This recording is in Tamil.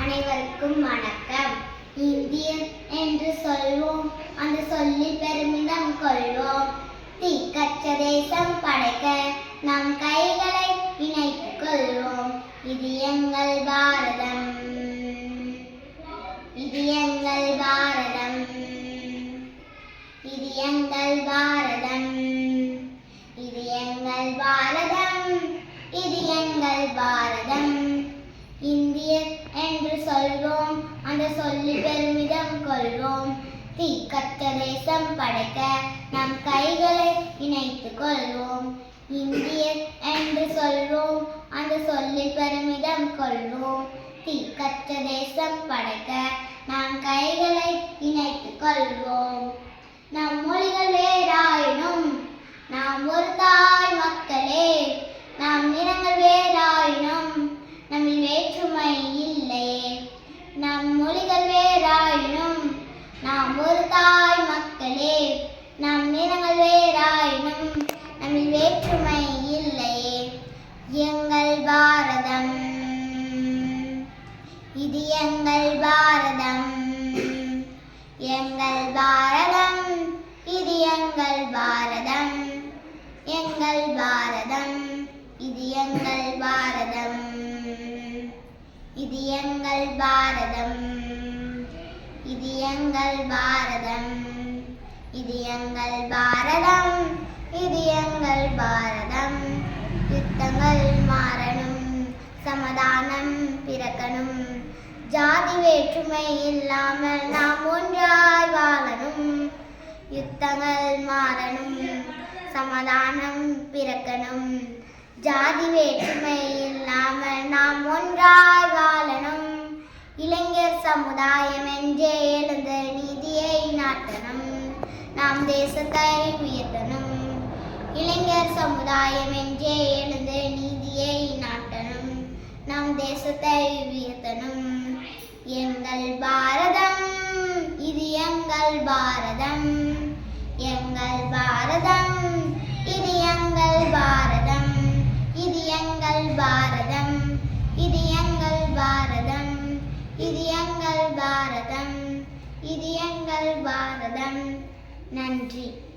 அனைவருக்கும் வணக்கம். இந்திய என்று சொல்வோம். அந்த சொல்லில் பெருமிதம் கொள்வோம். தீக்கற்ற தேசம் படைக்க நம் கைகளை இணைத்துக் கொள்வோம். இது எங்கள் பாரதம். இது எங்கள் பாரதம் இது எங்கள் பாரதம் இது எங்கள் பாரதம் இது எங்கள் பாரதம் இந்திய என்று சொல்வோம் அந்த சொல்லில் பெருமிதம் கொள்வோம் தீக்கற்ற தேசம் படைக்க நம் கைகளை இணைத்துக் கொள்வோம் இந்தியர் என்று சொல்வோம் அந்த சொல்லில் பெருமிதம் கொள்வோம். தீக்கற்ற தேசம் படைக்க நாம் கைகளை இணைத்துக் கொள்வோம் நம் மொழிகள் வேறாயினும் நாம் ஒரு தாய் மக்களே நாம் நிறங்கள் வேறாயினும் நம்மில் வேற்றுமை இல்லையே நம் மொழிகள் வேறாயினும் நாம் ஒரு தாய் மக்களே நம் நிறங்கள் வேறாயினும் நம்மில் வேற்றுமை இல்லையே எங்கள் பாரதம் இது எங்கள் பாரதம். எங்கள் பாரதம் இது எங்கள் பாரதம். எங்கள் பாரதம் இது எங்கள் பாரதம். இது எங்கள் பாரதம். இது எங்கள் பாரதம். இது எங்கள் பாரதம். இது எங்கள் பாரதம். யுத்தங்கள் மாறணும் சமாதானம் பிறக்கணும். ஜாதி வேற்றுமை இல்லாமல் நாம் ஒன்றாய் வாழணும். யுத்தங்கள் மாறணும் சமாதானம் பிறக்கணும். ஜாதி வேற்றுமை இல்லாமல் நாம் ஒன்றாய் வாழணும். இளைஞர் சமுதாயம் என்றே எழுந்த நீதியை நாட்டணும். நாம் தேசத்தாரை உயர்த்தனும் இளைஞர் சமுதாயம் என்றே எழுந்த நீதியை நாட்டனும் நாம் தேசத்தை உயர்த்தனும் எங்கள் பாரதம் இது எங்கள் பாரதம். எங்கள் பாரதம் இது எங்கள் பாரதம். இது எங்கள் பாரதம். இது எங்கள் பாரதம். இது எங்கள் பாரதம். இது எங்கள் பாரதம். நன்றி.